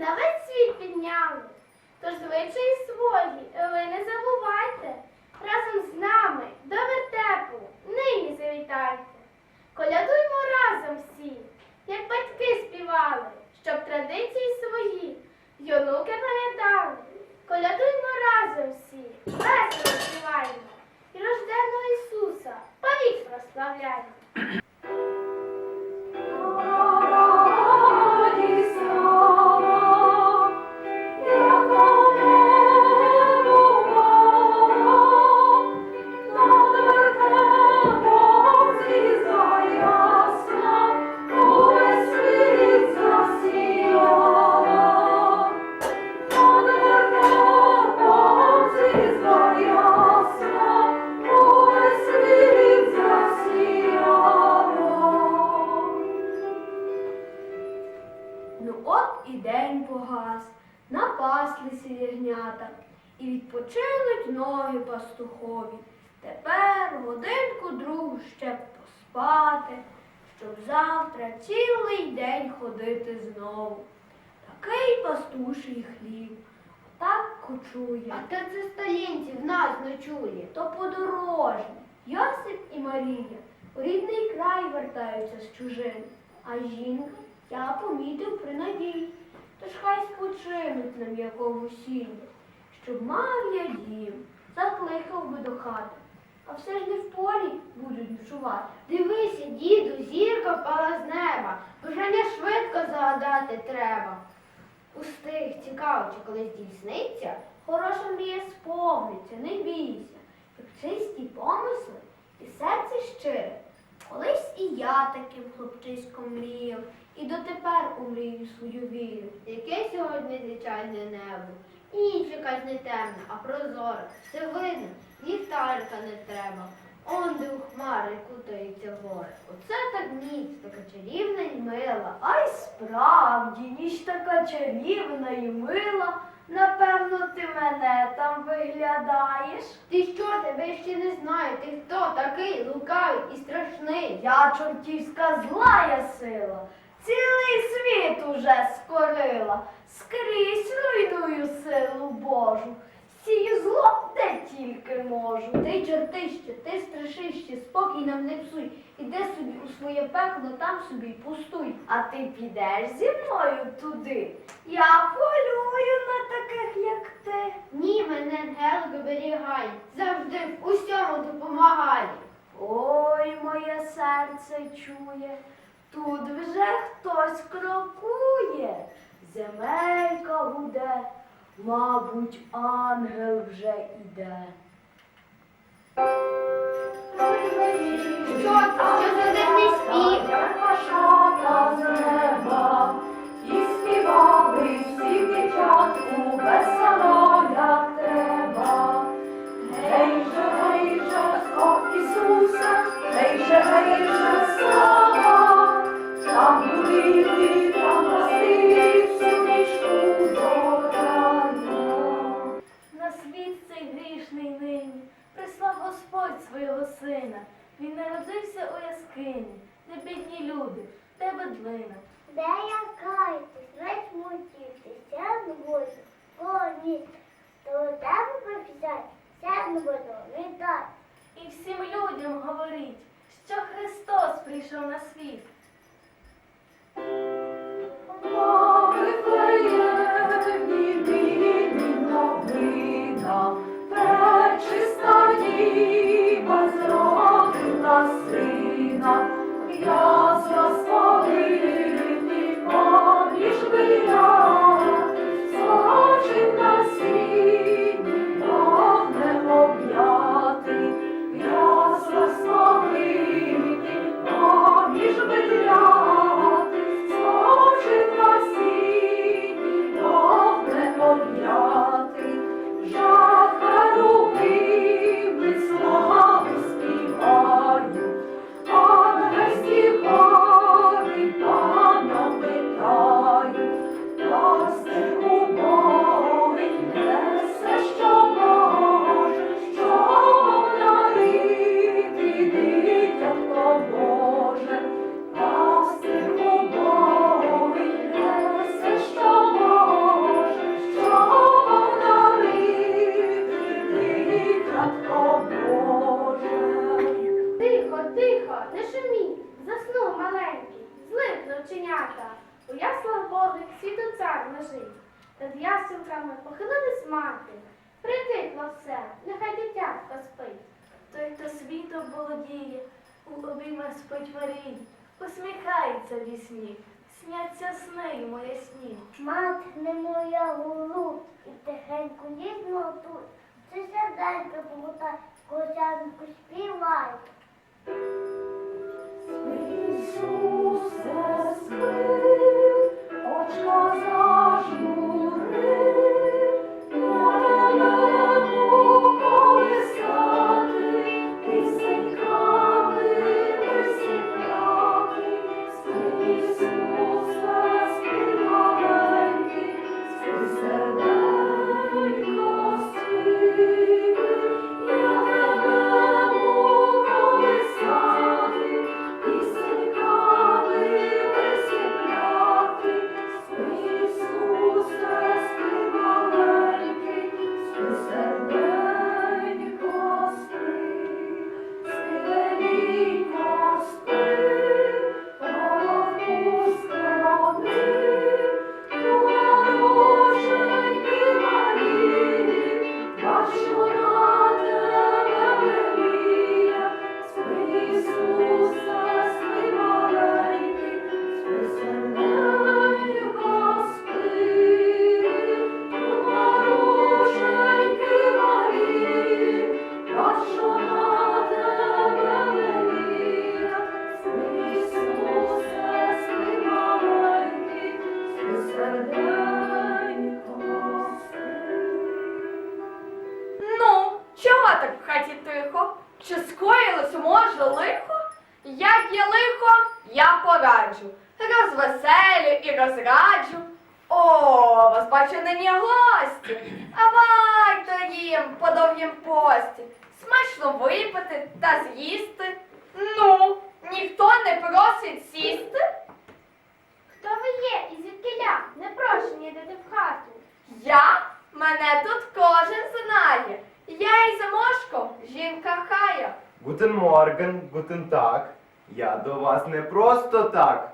на весь світ підняли. Тож звичаї свої ви не забувайте, разом з нами до вертепу нині завітайте. Колядуймо разом всі, як батьки співали, щоб традиції свої й онуки пам'ятали. Колядуймо разом всі, весело співаємо, і рожденого Ісуса повік прославляємо. Ну от і день погас, напаслися ягнята, і відпочинуть ноги пастухові. Тепер годинку другу ще поспати, щоб завтра цілий день ходити знову. Такий пастуший хліб, так кочує, А то це столінців нас ночує. то подорожні. Йосип і Марія у рідний край вертаються з чужини, а жінка я помітив при надії, тож хай спочинуть на м'якому сіні, щоб мав я дім, закликав би до хати, а все ж не в полі будуть ночувати. Дивися, діду, зірка впала з неба. Бажання швидко загадати треба. Устиг, цікаво, чи колись дійсниться. Хороша мрія сповниться, не бійся, як чисті помисли і серце щире. Колись і я таким хлопчиськом мріяв, і дотепер у мрію свою вірю. Яке сьогодні звичайне небо? Ніч якась не темна, а прозора. Все видно, ліхтарика не треба. Он де у хмари кутаються гори. Оце так ніч, така чарівна й мила. Ай справді, ніч така чарівна і мила. Напевно, ти мене там виглядаєш. Ти що, тебе ще не знаю? Ти хто такий лукавий і страшний? Я чортівська злая сила, цілий світ уже скорила, скрізь руйную силу Божу, сію зло де тільки можу. Ти чортище, ти страшище, спокій нам не псуй, іди собі у своє пекло, там собі й пустуй. А ти підеш зі мною туди. Я полюю на таких, як ти. Ні, мене ангел оберігає, завжди в усьому допомагає. Ой, моє серце чує, тут вже хтось крокує, земелька гуде, мабуть, ангел вже іде. Що це? Що за дивний спів? Шата з неба, і співали всі дівчат у весело, Христос прийшов на ясні. Мати не моя лулу, і тихенько ніжно тут. Це сяденька побута, козянку співай. Та. Ну, ніхто не просить сісти. Хто ви є і звідкиля? Не прошу йдете в хату. Я? Мене тут кожен знає. Я із мошком, жінка хая. Гутен Морген, гутен так. Я до вас не просто так.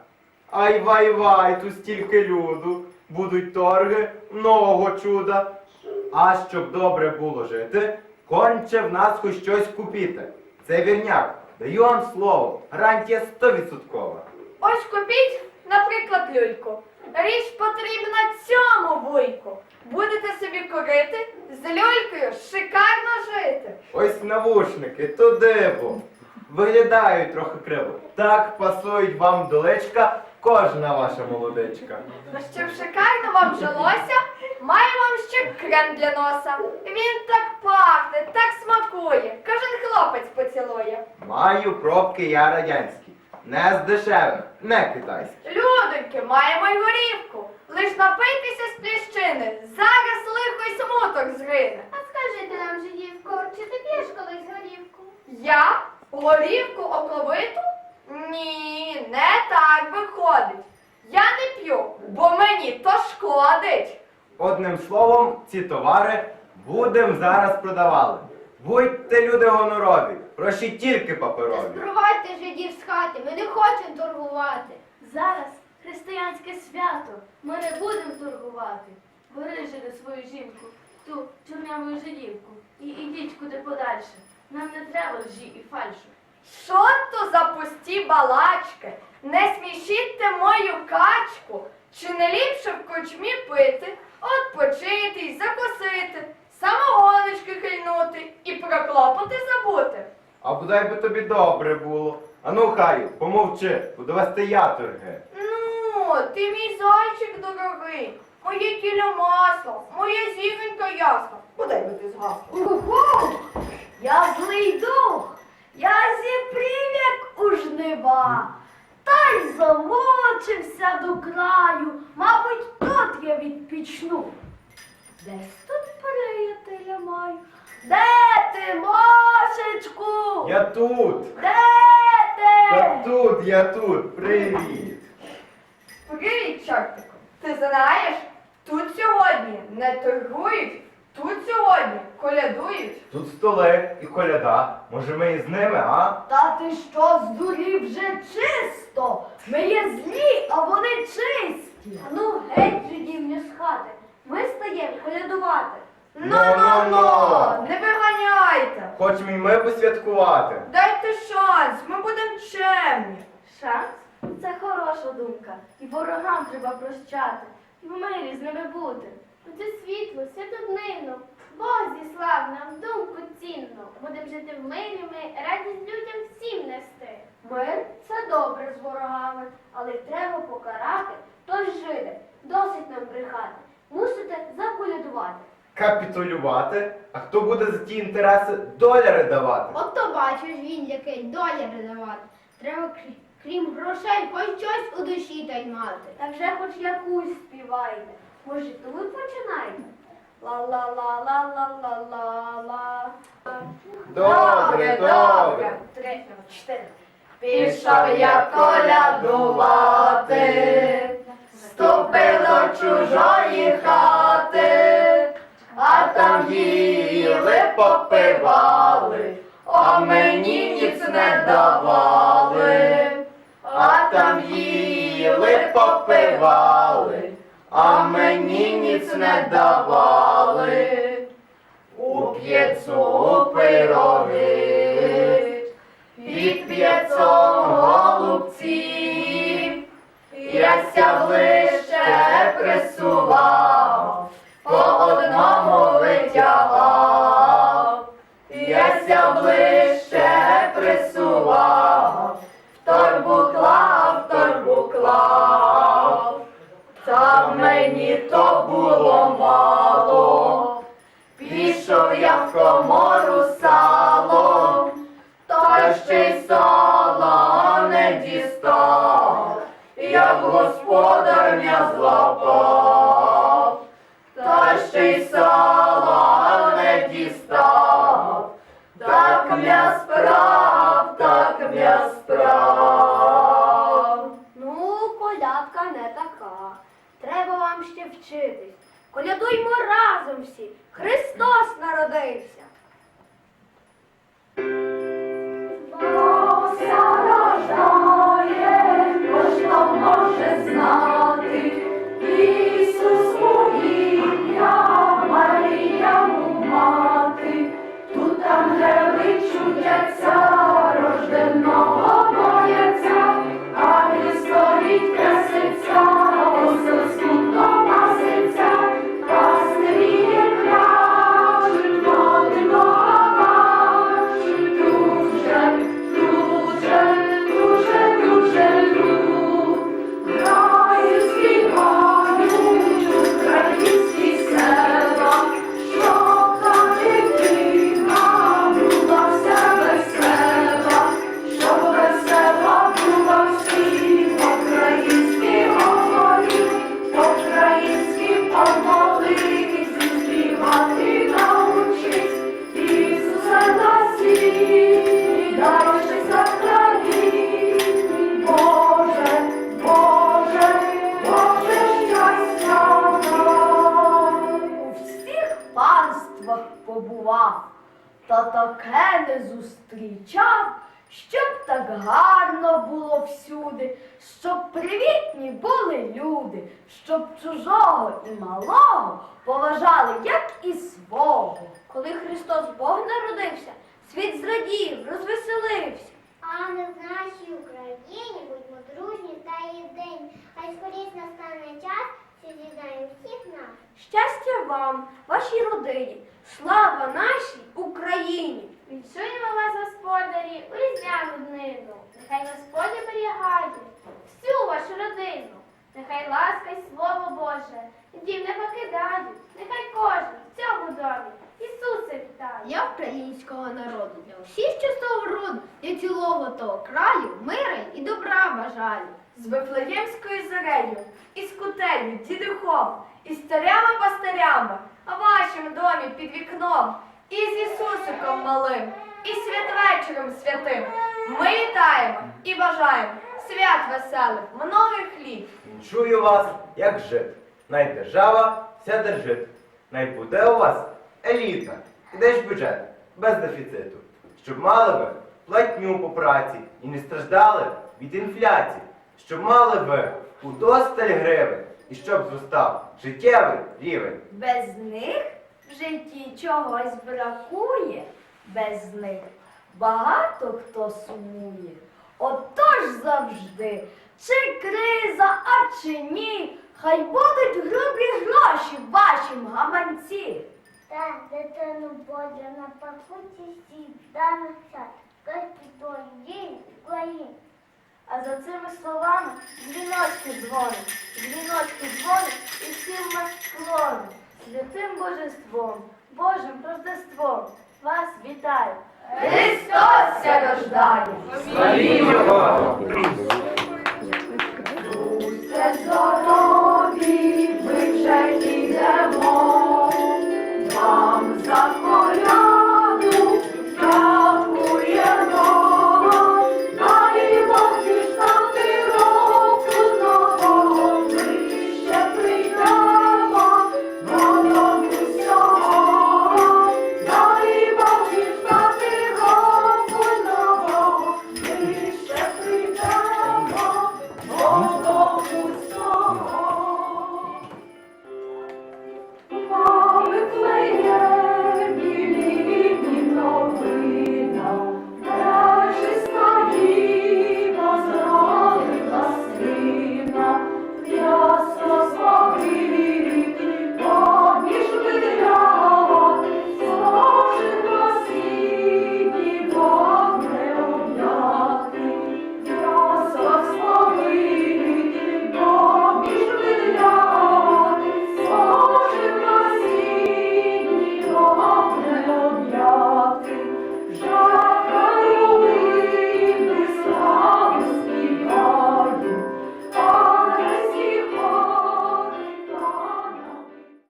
Ай вай вай, тут стільки люду. Будуть торги, много чуда. А щоб добре було жити, конче в нас хоч щось купіти. Це вірняк. Даю вам слово. Гарантія стовідсоткова. Ось купіть, наприклад, люльку. Річ потрібна цьому вуйку. Будете собі курити, з люлькою шикарно жити. Ось навушники, туди бо. Виглядають трохи криво. Так пасують вам до личка кожна ваша молодичка. Ну щоб шикарно вам жилося, маю вам ще крем для носа. Він так пахне, так смакує. Кожен хлопець поцілує. Маю пробки я радянські. Не з дешевих, не китайські. Людоньки, маємо й горівку. Лиш напийтеся з пліщини. Зараз лихо й смуток згине. А скажи ти нам, жидівко, чи ти п'єш колись горівку? Я? Горівку оковиту? Ні, не так виходить. Я не п'ю, бо мені то шкодить. Одним словом, ці товари будем зараз продавали. Будьте люди гонорові, гроші тільки паперові. Спровадьте жидів з хати, ми не хочемо торгувати. Зараз християнське свято, ми не будемо торгувати. Бери жиди свою жінку, ту чорняву жидівку, і ідіть куди подальше. Нам не треба лжі і фальшу. Що то за пусті балачки, не смішіть мою качку, чи не ліпше в корчмі пити, отпочити й закусити, самогоночки хильнути і про клопоти забути. А бодай би тобі добре було. Ану, хаю, помовчи, буду вести я торги. Ну, ти мій зайчик дорогий, моє тіло масло, моя зіронька ясна. Бодай би ти згасла. Угу! Я злий дух, я зіпрів, як у жнива, та й замочився до краю, мабуть, я відпічну. Десь тут приятеля маю. Де ти, Мошечку? Я тут. Де ти? тут, я тут. Привіт. Привіт, чортику. Ти знаєш, тут сьогодні не торгують, тут сьогодні колядують. Тут столи і коляда. Може ми із ними, а? Та ти що здурів вже чисто? Ми є злі, а вони чисті. Ну, геть жидівню з хати. Ми стаємо колядувати. Ну-ну-ну, не виганяйте. Хочемо й ми посвяткувати. Дайте шанс, ми будемо чемні. Шанс це хороша думка. І ворогам треба прощати. І в мирі з ними бути. Буде світло, святодневно. Бог зіслав нам думку цінну. Будем жити в мирі, ми радість людям всім нести. Мир це добре з ворогами, але їх треба покарати. Тож жиди, досить нам брехати. Мусите заколядувати. Капітулювати. А хто буде за ті інтереси доляри давати? От то бачиш він, який доляри давати. Треба крі- крім грошей, хоч щось у душі та й мати. Та вже хоч якусь співайте. Може, то ви починайте? Ла-ла-ла-ла-ла-ла-ла-ла. Добре, добре. Три, чотири. Пішов я колядувати, ступив до чужої хати, а там їли, попивали, а мені ніц не давали, а там їли, попивали, а мені ніц не давали. У п'єцу пироги, під п'єцом голубці, я ся ближче присував, по одному витягав, я ближче присував, в торбу клав, торбу клав, та мені то було мало. Пішов я в комору салом, як господар м'я злапав, та ще й сала не дістав, так м'я справ, так м'я справ. Ну, колядка не така. Треба вам ще вчитись. Колядуймо разом всі. Христос народився. чудяться, Побував, та таке не зустрічав, щоб так гарно було всюди, щоб привітні були люди, щоб чужого і малого поважали, як і свого. Коли Христос Бог народився, світ зрадів, розвеселився. А ми в нашій Україні будьмо дружні та єдині. Хай скоріше настане час, що всіх нас. Щастя вам, вашій родині, слава нашій Україні! Відчуємо вас, господарі, у різдвяну днину. Нехай Господь оберігає всю вашу родину. Нехай ласка й слово Боже, дім не покидають. Нехай кожен в цьому домі Ісуса вітає. Я українського народу, для всіх чистого роду, я цілого того краю, мира і добра бажаю. З Вифлеємською зарею, із кутею, дідухом, із старями пастирями, в вашім домі під вікном, і з Ісусиком малим, і святвечором святим. Ми вітаємо і бажаємо свят веселих, многих літ. Чую вас, як жит. Най держава вся держит. Най буде у вас еліта. І де ж бюджет без дефіциту. Щоб мали ви платню по праці і не страждали від інфляції. Щоб мали ви удосталь гривень і щоб зростав життєвий рівень. Без них в житті чогось бракує, без них багато хто сумує. Отож завжди, чи криза, а чи ні, хай будуть грубі гроші в вашім гаманці. Та дитину Божа на пакуті сів, дана сад, Капітон день. А за цими словами дзвіночки дзвонить, дзвіночки дзвонить і всім ми склоним. Святим Божеством, Божим Рождеством вас вітаю. Христос ся рождає. Славі Його!